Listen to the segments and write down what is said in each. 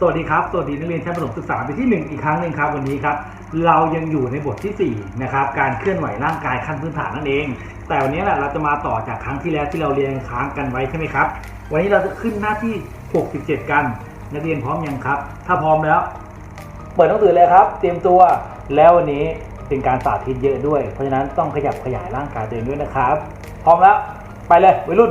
สวัสดีครับ สวัสดีนักเรียนชั้นประถมศึกษาปีที่ 1 อีกครั้งหนึ่งครับวันนี้ครับ เรายังอยู่ในบทที่ 4 นะครับ การเคลื่อนไหวร่างกายขั้นพื้นฐานนั่นเอง แต่วันนี้แหละเราจะมาต่อจากครั้งที่แล้วที่เราเรียนค้างกันไว้ใช่ไหมครับ วันนี้เราจะขึ้นหน้าที่ 67 กัน นักเรียนพร้อมยังครับ ถ้าพร้อมแล้ว เปิดหนังสือเลยครับ เตรียมตัว แล้ววันนี้เป็นการสาธิตเยอะด้วย เพราะฉะนั้นต้องขยับขยายร่างกายตัวเองด้วยนะครับ พร้อมแล้ว ไปเลยวัยรุ่น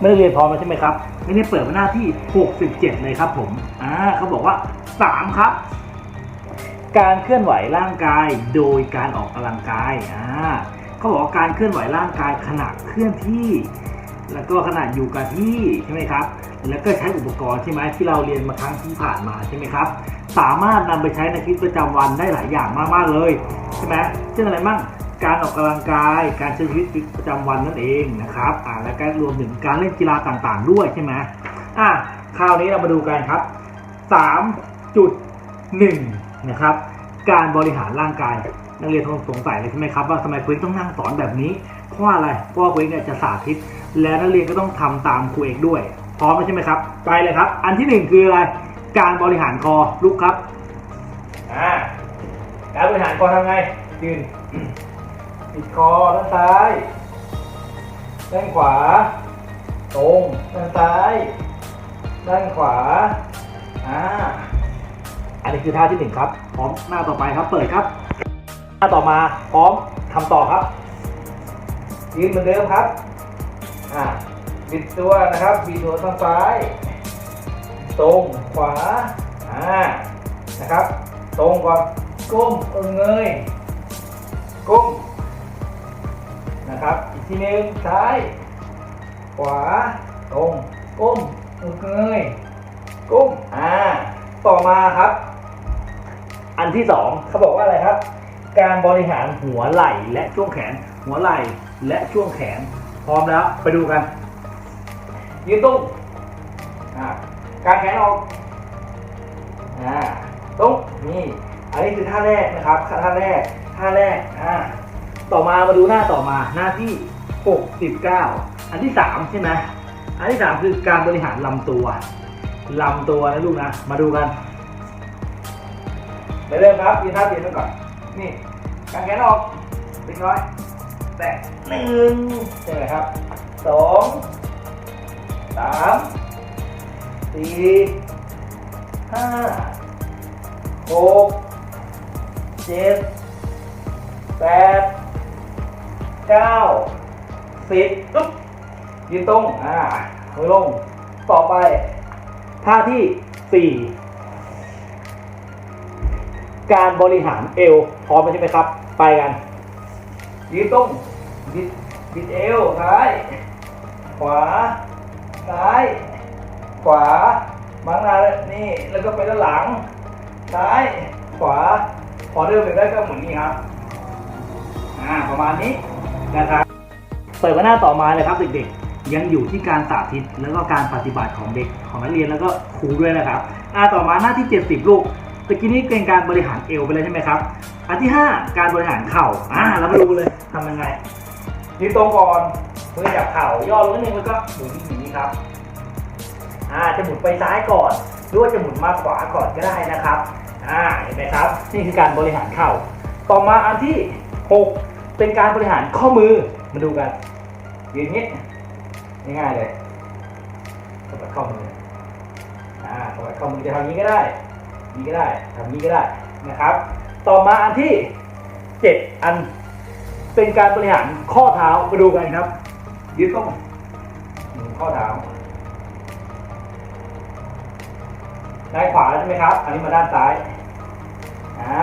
ไม่ได้เรียนพร้อมแล้วใช่ไหมครับไม่ได้เปิดมาหน้าที่ 67 เลยครับผมอ่าเขาบอกว่า 3 ครับ การเคลื่อนไหวร่างกายโดยการออกกำลังกายอ่าเขาบอกว่าการเคลื่อนไหวร่างกายขณะเคลื่อนที่ แล้วก็ขณะอยู่กับที่ใช่ไหมครับ แล้วก็ใช้อุปกรณ์ใช่ไหมที่เราเรียนมาครั้งที่ผ่านมาใช่ไหมครับ สามารถนำไปใช้ในชีวิตประจำวันได้หลายอย่างมากๆเลยใช่ไหมเช่นอะไรบ้าง การออกกำลังกาย การใช้ชีวิตประจำวันนั่นเองนะครับอ่าและการรวมถึงการเล่นกีฬาต่างๆ ด้วยใช่ไหมอะคราวนี้เรามาดูกันครับ 3.1 นะครับ การบริหารร่างกาย นักเรียนคงสงสัยเลยใช่ไหมครับว่าทำไมครูเอกต้องนั่งสอนแบบนี้ เพราะอะไร เพราะว่าครูเอกเนี่ยจะสาธิต และนักเรียนก็ต้องทำตามครูเอกด้วย พร้อมใช่ไหมครับ ไปเลยครับ อันที่หนึ่งคืออะไร การบริหารคอลุกครับ อ่า การบริหารคอทำไงยืน ปิดคอด้านซ้ายด้านขวา ตรงด้านซ้าย ด้านขวาอ่าอันนี้คือท่าที่หนึ่งครับ พร้อมหน้าต่อไปครับ เปิดครับ หน้าต่อมาพร้อมทำต่อครับ ยืนเหมือนเดิมครับอ่าบิดตัวนะครับบิดตัวทางซ้าย ตรงขวาอ่านะครับ ตรงก่อนก้มเงยก้ม นะครับ อีกทีหนึ่งซ้าย ขวา ตรง ก้มเออเงยก้ม อ่า ต่อมาครับ อันที่สองเขาบอกว่าอะไรครับ การบริหารหัวไหล่และช่วงแขน หัวไหล่และช่วงแขน พร้อมแล้ว ไปดูกัน ยืนตรงอ่าการแขนออกอ่าตรงนี่ อันนี้คือท่าแรกนะครับ ท่าแรก ท่าแรก อ่า ต่อมามาดูหน้าต่อมาหน้าที่ 69 อันที่ 3 ใช่ไหมอันที่ 3 คือการบริหารลำตัวลำตัวนะลูกนะ มาดูกันไปเริ่มครับยืนท่าเตียนไว้ก่อน นี่กางแขนออกเล็กน้อย แตะหนึ่งใช่ไหมครับสองสามสี่ห้าหกเจ็ดแปด เก้าสิบปึ๊บยืนตรงอ่ามือลง ต่อไป ท่าที่สี่การบริหารเอวพร้อมใช่ไหมครับ ไปกัน ยืนตรงบิดบิดเอวซ้าย ขวา ซ้าย ขวามังหน้าเลยนี่ แล้วก็ไปด้านหลัง ซ้าย ขวา พอเดินไปได้ก็หมุนนี่ครับ อ่า ประมาณนี้ นะครับเปิดมาหน้าต่อมาเลยครับเด็กๆ ยังอยู่ที่การสาธิตแล้วก็การปฏิบัติของเด็กของนักเรียนแล้วก็ครูด้วยนะครับอ่าต่อมาหน้าที่ 70 ลูกตะกี้นี้เป็นการบริหารเอวไปเลยใช่ไหมครับ อันที่ 5 การบริหารเข่าอ่าเรามาดูเลยทำยังไงยืนตรงก่อนมือจับเข่าย่อลงนิดนึงแล้วก็หมุนอย่างนี้ครับอ่าจะหมุนไปซ้ายก่อนหรือว่าจะหมุนมาขวาก่อนก็ได้นะครับอ่าเห็นไหมครับ นี่คือการบริหารเข่า ต่อมาอันที่ 6 เป็นการบริหารข้อมือมาดูกันยืนอย่างนี้ง่ายๆเลยสบัดข้อมืออ่าสบัดข้อมือจะทำนี้ก็ได้นี้ก็ได้ทำนี้ก็ได้นะครับ ต่อมาอันที่7อันเป็นการบริหารข้อเท้ามาดูกันครับ ยืนตรงหมุนข้อเท้าด้านขวาแล้วใช่ไหมครับ อันนี้มาด้านซ้าย อ่า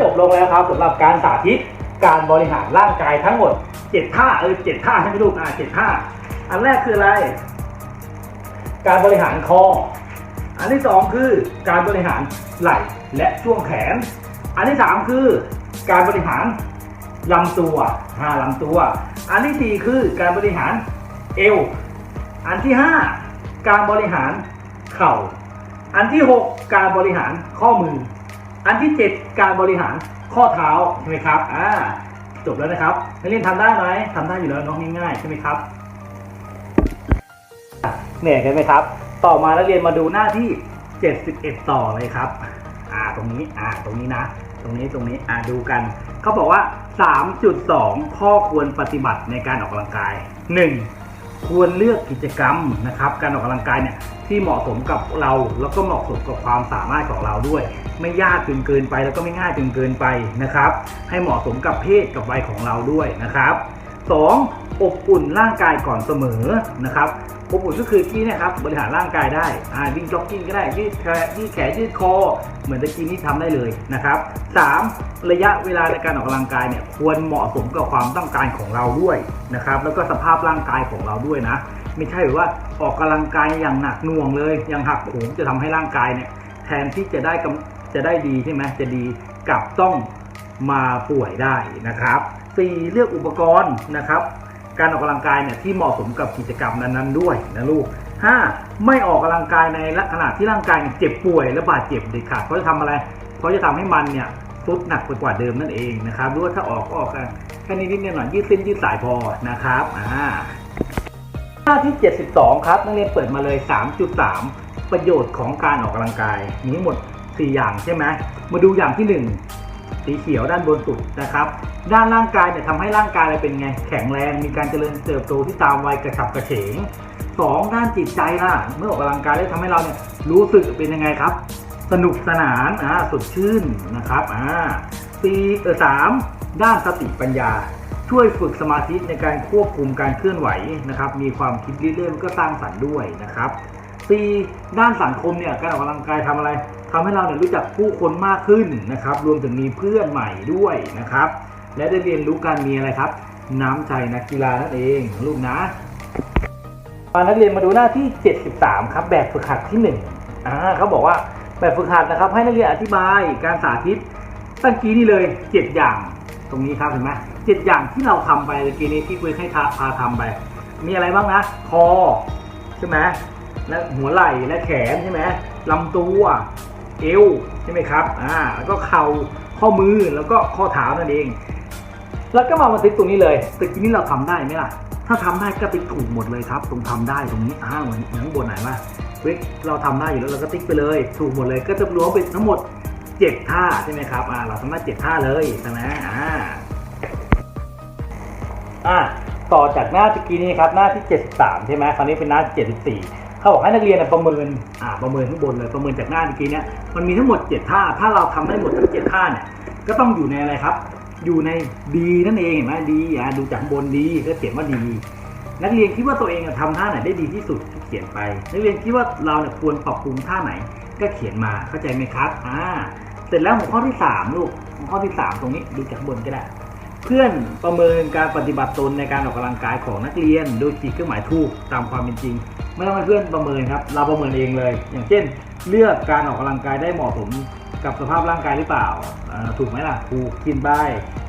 จบลงแล้วครับสำหรับการสาธิตการบริหารร่างกายทั้งหมด7ท่าเออเจ็ดท่าใช่ไหมลูกอ่าเจ็ดท่า อันแรกคืออะไร การบริหารคอ อันที่สองคือการบริหารไหล่และช่วงแขน อันที่สามคือการบริหารลำตัวห้าลำตัว อันที่สี่คือการบริหารเอว อันที่ห้าการบริหารเข่า อันที่หกการบริหารข้อมือ อันที่เจ็ดการบริหารข้อเท้าใช่ไหมครับอ่าจบแล้วนะครับนักเรียนทำได้ไหมทำได้อยู่แล้วน้องง่ายๆใช่ไหมครับเหนื่อยกันไหมครับ ต่อมานักเรียนมาดูหน้าที่ 71 ต่อเลยครับอ่าตรงนี้อ่าตรงนี้นะ ตรงนี้ตรงนี้อ่าดูกันเขาบอกว่า 3.2 ข้อควรปฏิบัติในการออกกำลังกาย 1. ควรเลือกกิจกรรมนะครับ การออกกำลังกายเนี่ยที่เหมาะสมกับเราแล้วก็เหมาะสมกับความสามารถของเราด้วย ไม่ยากจนเกินไปแล้วก็ไม่ง่ายจนเกินไปนะครับ ให้เหมาะสมกับเพศกับวัยของเราด้วยนะครับ 2. อบอุ่นร่างกายก่อนเสมอนะครับ อบอุ่นก็คือที่เนะครับบริหารร่างกายได้อ่าวิ่งจ็อกกิ้งก็ได้ยืดแขนยืดแขนยืดคอ เหมือนตะกี้นี้ทำได้เลยนะครับ 3. ระยะเวลาในการออกกำลังกายเนี่ยควรเหมาะสมกับความต้องการของเราด้วยนะครับแล้วก็สภาพร่างกายของเราด้วยนะ ไม่ใช่ว่าออกกำลังกายอย่างหนักหน่วงเลย อย่างหักโหมจะทำให้ร่างกายเนี่ยแทนที่จะได้กำจะได้ดีใช่ไหมจะดีกลับต้องมาป่วยได้นะครับ 4. เลือกอุปกรณ์นะครับ การออกกำลังกายเนี่ยที่เหมาะสมกับกิจกรรมนั้นๆด้วยนะลูก 5. ไม่ออกกำลังกายในลักษณะที่ร่างกายเจ็บป่วยและบาดเจ็บเด็ดขาดเพราะจะทำอะไรเพราะจะทำให้มันเนี่ยทุดหนักไปกว่าเดิมนั่นเองนะครับหรือว่าถ้าออกก็ออกแค่นี้นิดหน่อยยืดเส้นยืดสายพอนะครับอ่าหน้าที่ 72 ครับนักเรียนเปิดมาเลย 3.3 ประโยชน์ของการออกกำลังกายมีทั้งหมด 4 อย่างใช่ไหมมาดูอย่างที่ 1 สีเขียวด้านบนสุดนะครับ ด้านร่างกายเนี่ยทำให้ร่างกายเราเป็นไงแข็งแรงมีการเจริญเติบโตที่ตามวัยกระฉับกระเฉง 2 ด้านจิตใจล่ะเมื่อออกกำลังกายแล้วทำให้เราเนี่ยรู้สึกเป็นยังไงครับ สนุกสนานอ่าสดชื่นนะครับอ่าสี่เออสามด้านสติปัญญา ช่วยฝึกสมาธิในการควบคุมการเคลื่อนไหวนะครับ มีความคิดริเริ่มก็สร้างสรรค์ด้วยนะครับ 4. ด้านสังคมเนี่ยการออกกำลังกายทำอะไร ทำให้เราเนี่ยรู้จักผู้คนมากขึ้นนะครับ รวมถึงมีเพื่อนใหม่ด้วยนะครับ และได้เรียนรู้การมีอะไรครับ น้ำใจนักกีฬานั่นเองลูกนะมานักเรียนมาดูหน้าที่ 73 ครับ แบบฝึกหัดที่1อ่าเขาบอกว่าแบบฝึกหัดนะครับ ให้นักเรียนอธิบายการสาธิตตั้งกี้นี่เลย 7 อย่างตรงนี้ครับเห็นไหมเจ็ดอย่างที่เราทำไปเมกี้นี้ที่คุยให้ทาพาทำไป มีอะไรบ้างนะคอใช่ไหมและหัวไหล่และแขนใช่ไหมลำตัว เอวใช่ไหมครับอ่าแล้วก็เข่าข้อมือแล้วก็ข้อเท้านั่นเอง แล้วก็มาบันทึกตรงนี้เลยตึกนี้เราทำได้ไหมล่ะ ถ้าทำได้ก็ติ๊กถูกหมดเลยครับ ตรงทำได้ตรงนี้อ้าวเหมือนข้างบนไหนมาเว้ยเราทำได้อยู่แล้วเราก็ติ๊กไปเลย ถูกหมดเลยก็จะรวมเป็นทั้งหมดเจ็ดท่าใช่ไหมครับอ่าเราทำได้เจ็ดท่าเลยใช่ไหมอ่าอะต่อจากหน้าตะกี้นี้ครับหน้าที่ 73 ใช่ไหมคราวนี้เป็นหน้าที่74 เขาบอกให้นักเรียนประเมินอ่าประเมินข้างบนเลยประเมินจากหน้าตะกี้เนี้ยมันมีทั้งหมด 7 ท่า ถ้าเราทำได้หมดทั้ง 7 ท่าเนี่ยก็ต้องอยู่ในอะไรครับ อยู่ในดีนั่นเองเห็นไหมดีอะดูจากบนดีก็เขียนว่าดีนักเรียนคิดว่าตัวเองอะทำท่าไหนได้ดีที่สุดเขียนไป นักเรียนคิดว่าเราเนี่ยควรปรับปรุงท่าไหนก็เขียนมาเข้าใจไหมครับอ่าเสร็จแล้วหัวข้อที่สามลูกหัวข้อที่สามตรงนี้ดูจากบนก็ได้ เพื่อนประเมินการปฏิบัติตนในการออกกำลังกายของนักเรียน โดยขีดเครื่องหมายถูกตามความเป็นจริง ไม่ต้องให้เพื่อนประเมินครับ เราประเมินเองเลย อย่างเช่น เลือกการออกกำลังกายได้เหมาะสมกับสภาพร่างกายหรือเปล่า ถูกไหมล่ะถูกกินไป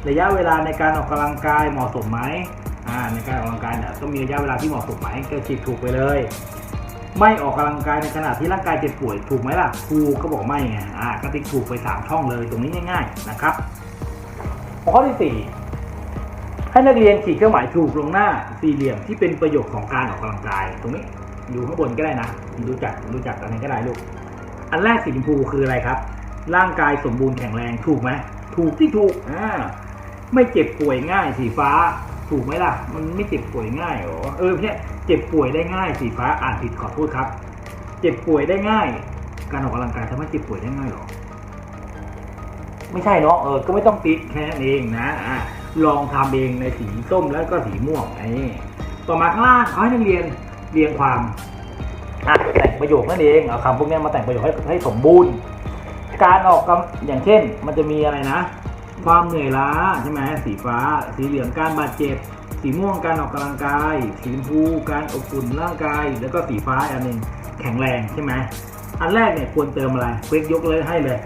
ระยะเวลาในการออกกำลังกายเหมาะสมไหมในการออกกำลังกายเนี่ยต้องมีระยะเวลาที่เหมาะสมไหมก็ขีดถูกไปเลย ไม่ออกกำลังกายในขณะที่ร่างกายเจ็บป่วยถูกไหมล่ะถูก็บอกไม่ไงอ่าก็ติ๊กถูกไปสามช่องเลยตรงนี้ง่าย ๆ นะครับ ข้อที่สี่ให้นักเรียนขีดเครื่องหมายถูกลงหน้าสี่เหลี่ยมที่เป็นประโยชน์ของการออกกำลังกายตรงนี้ อยู่ข้างบนก็ได้นะรู้จักรู้จักอะไรก็ได้ลูก อันแรกสีชมพูคืออะไรครับ ร่างกายสมบูรณ์แข็งแรงถูกไหมถูกที่ถูกอ่าไม่เจ็บป่วยง่ายสีฟ้า ถูกไหมล่ะ มันไม่เจ็บป่วยง่ายหรอเออเนี่ยเจ็บป่วยได้ง่ายสีฟ้าอ่านผิดขอโทษครับ เจ็บป่วยได้ง่าย การออกกำลังกายทำให้เจ็บป่วยได้ง่ายหรอไม่ใช่เนาะเออก็ไม่ต้องติ๊กแค่นั้นเองนะอะลองทำเองในสีส้มแล้วก็สีม่วงไอ้ต่อมาข้างล่างเขาให้นักเรียน เรียงความอะแต่งประโยคนั่นเองเอาคำพวกนี้มาแต่งประโยคให้ให้สมบูรณ์ การออกกำอย่างเช่น มันจะมีอะไรนะ ความเหนื่อยล้าใช่ไหมสีฟ้า สีเหลืองการบาดเจ็บสีม่วงการออกกำลังกาย สีชมพูการอบอุ่นร่างกาย แล้วก็สีฟ้าอันหนึ่งแข็งแรงใช่ไหมอันแรกเนี่ยควรเติมอะไรเฟกยกเลยให้เลย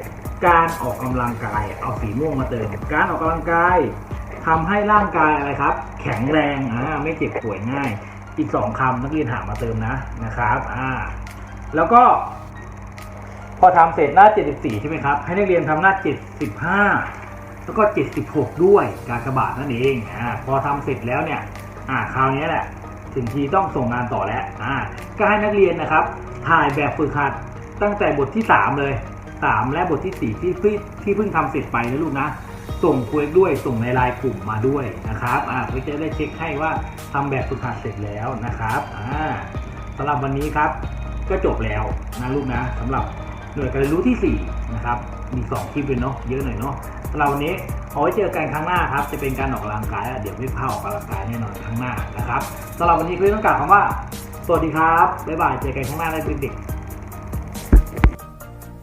การออกกำลังกาย เอาสีม่วงมาเติม การออกกำลังกายทำให้ร่างกายอะไรครับ แข็งแรงอ่าไม่เจ็บป่วยง่าย อีกสองคำนักเรียนหามาเติมนะนะครับอ่าแล้วก็ พอทำเสร็จหน้า 74 ใช่ไหมครับ ให้นักเรียนทำหน้า 75 แล้วก็ 76 ด้วยการกระบาทนั่นเองอ่าพอทำเสร็จแล้วเนี่ยอ่าคราวนี้แหละถึงทีต้องส่งงานต่อแล้วอ่าก็ให้นักเรียนนะครับ ถ่ายแบบฝึกหัดตั้งแต่บทที่ 3 เลย 3 และบทที่ 4 ที่เพิ่งที่เพิ่งทำเสร็จไปนะลูกนะ ส่งคุยด้วยส่งในไลน์กลุ่มมาด้วยนะครับอ่าเพื่อจะได้เช็คให้ว่าทำแบบฝึกหัดเสร็จแล้วนะครับอ่าสำหรับวันนี้ครับก็จบแล้วนะลูกนะสำหรับหน่วยการเรียนรู้ที่ 4 นะครับ มี 2 คลิปเลยเนาะเยอะหน่อยเนาะสำหรับวันนี้เอาไว้เจอกันครั้งหน้าครับ จะเป็นการออกกำลังกาย เดี๋ยวไม่พาออกกำลังกายแน่นอนครั้งหน้านะครับสำหรับวันนี้คือต้องกล่าวคำว่า สวัสดีครับบ๊ายบายเจอกันข้งหน้าได้เด็ก